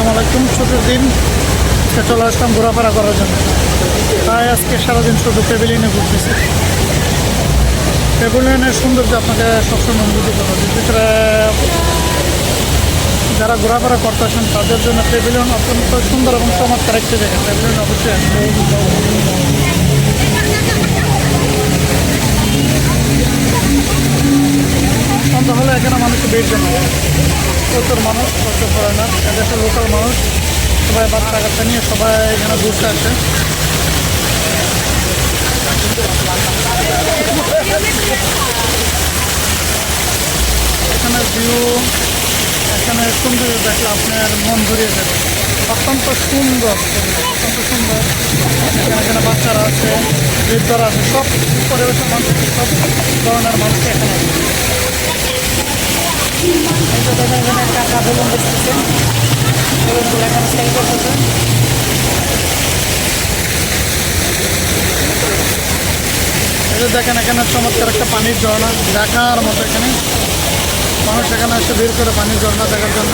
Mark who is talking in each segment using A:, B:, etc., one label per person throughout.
A: আসসালামু আলাইকুম, ছুটির দিন আজকে চলে আসলাম ঘোরাফেরা করার জন্য। তাই আজকে সারাদিন শুধু পেভিলিয়নে ঘুরতেছি। পেভিলিয়নের সৌন্দর্য আপনাকে সবসময় অনুভূতি করব করে যারা ঘোরাফেরা করতে আসেন, তাদের জন্য পেভিলিয়ন অত্যন্ত সুন্দর এবং চমৎকার একটি জায়গা। পেভিলিয়ন অবশ্যই। সন্ধ্যা হলে এখানে মানুষের ভিড় জমে। প্রচুর মানুষ প্রচুর ফরেনার এদেশের লোকাল মানুষ, সবাই বাচ্চা কাচ্চা নিয়ে সবাই এখানে ঘুরতে আসে। এখানে ভিউ এখানে সুন্দর দেখলে আপনার মন জুড়িয়ে যাবে। অত্যন্ত সুন্দর অত্যন্ত সুন্দর। এখানে এখানে বাচ্চারা আছে, বৃদ্ধরা আছে, সব পরিবেশের মানুষ, সব ধরনের মানুষ এখানে আছে। দেখেন এখানে বেলুন দেখেন, এখানে চমৎকার একটা পানির ঝর্ণা, দেখার মতো এখানে। মানুষ এখানে এসে ভিড় করে পানির ঝর্ণা দেখার জন্য।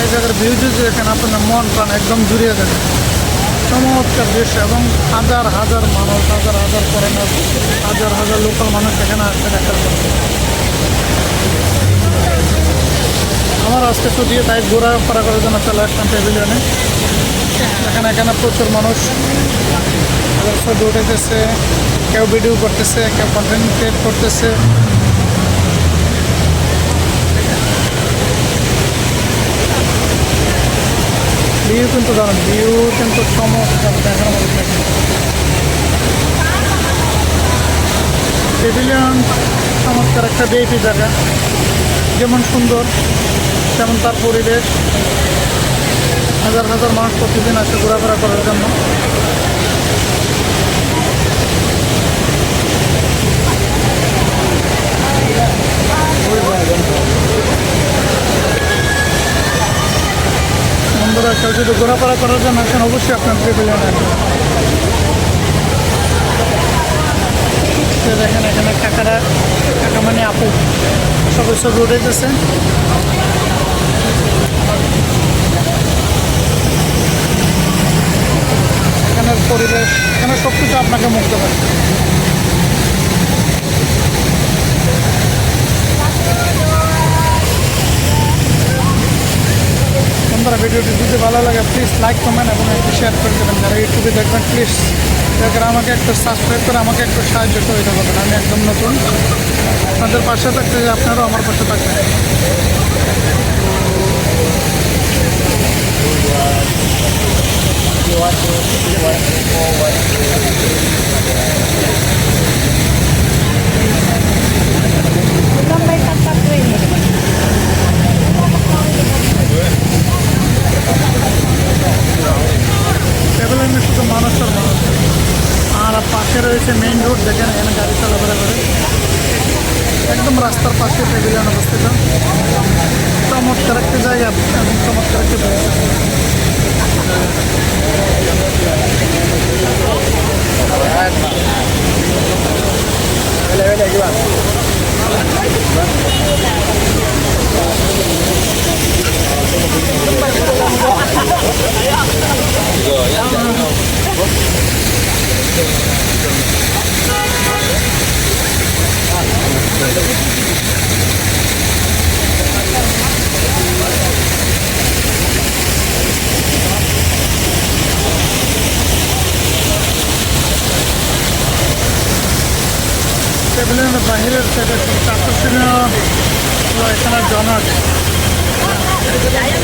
A: এই জায়গার ভিউ যদি এখানে আপনার মন প্রাণ একদম জুড়িয়ে যাবে। চমৎকার দৃশ্য এবং হাজার হাজার মানুষ, হাজার হাজার ফরেনার হাজার হাজার লোকাল মানুষ এখানে আসছে দেখার জন্য। আমার আজকে ছুটি, তাই ঘোরাফেরা করার জন্য চলে আসলাম প্যাভিলিয়নে এখানে এখানে প্রচুর মানুষ। ছবি উঠেতেছে কেউ ভিডিও করতেছে, কেউ কন্টেন্ট ক্রিয়েট করতেছে। কিন্তু দারুণ ভিউ কিন্তু সমস্যা দেখার মতো থাকে পেভিলিয়ন চমৎকার একটা বেপি জায়গা। যেমন সুন্দর, তেমন তার পরিবেশ। হাজার হাজার মানুষ প্রতিদিন আসে ঘোরাফেরা করার জন্য। কেউ যদি ঘোরাফেরা করার জন্য আসেন, অবশ্যই আপনার তো দেখেন এখানে কাকারা, কাকা মানে আপু। সবাই ছবি উঠে গেছে এখানের পরিবেশ, এখানে সব কিছু আপনাকে মুক্ত করে। ভিডিওটি যদি ভালো লাগে প্লিজ লাইক কমেন্ট এবং একটু শেয়ার করে দেবেন। যারা ইউটিউবে দেখবেন প্লিজ দেখেন, আমাকে একটু সাবস্ক্রাইব করে আমাকে একটু সাহায্য করে করবেন আমি একদম নতুন। আপনাদের পাশে থাকতে যে আপনারাও আমার পাশে থাকবেন।
B: Tambay tatak ko yun.
A: Traveller শুধু মানুষ আর মানুষ আর পাশে রয়েছে মেইন রোড দেখেন এখানে গাড়ি চলাফেরা করে একদম রাস্তার পাশে প্যাভিলিয়ন অবস্থিত। চমৎকার একটা জায়গা এবং চমৎকার একটা প্যাভিলিয়নের বাহিরের সাইডে সবচেয়ে আকর্ষণীয় এখানে জন ভিডিওটা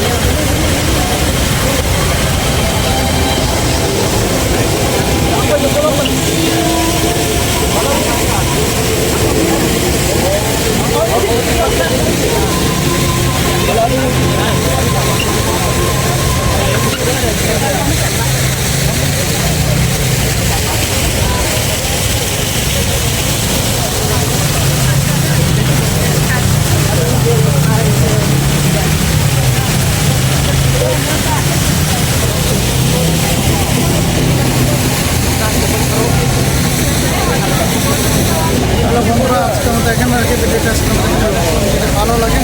A: আসলাম যদি ভালো লাগে।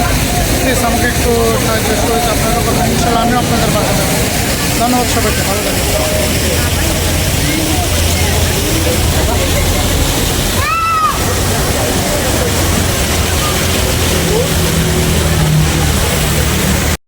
A: প্লিজ আমাকে একটু সাজেস্ট করেছে আপনাদের কথা ইনশাল্লাহ আমিও আপনাদের পাশে যাব ধন্যবাদ সবাইকে, ভালো লাগে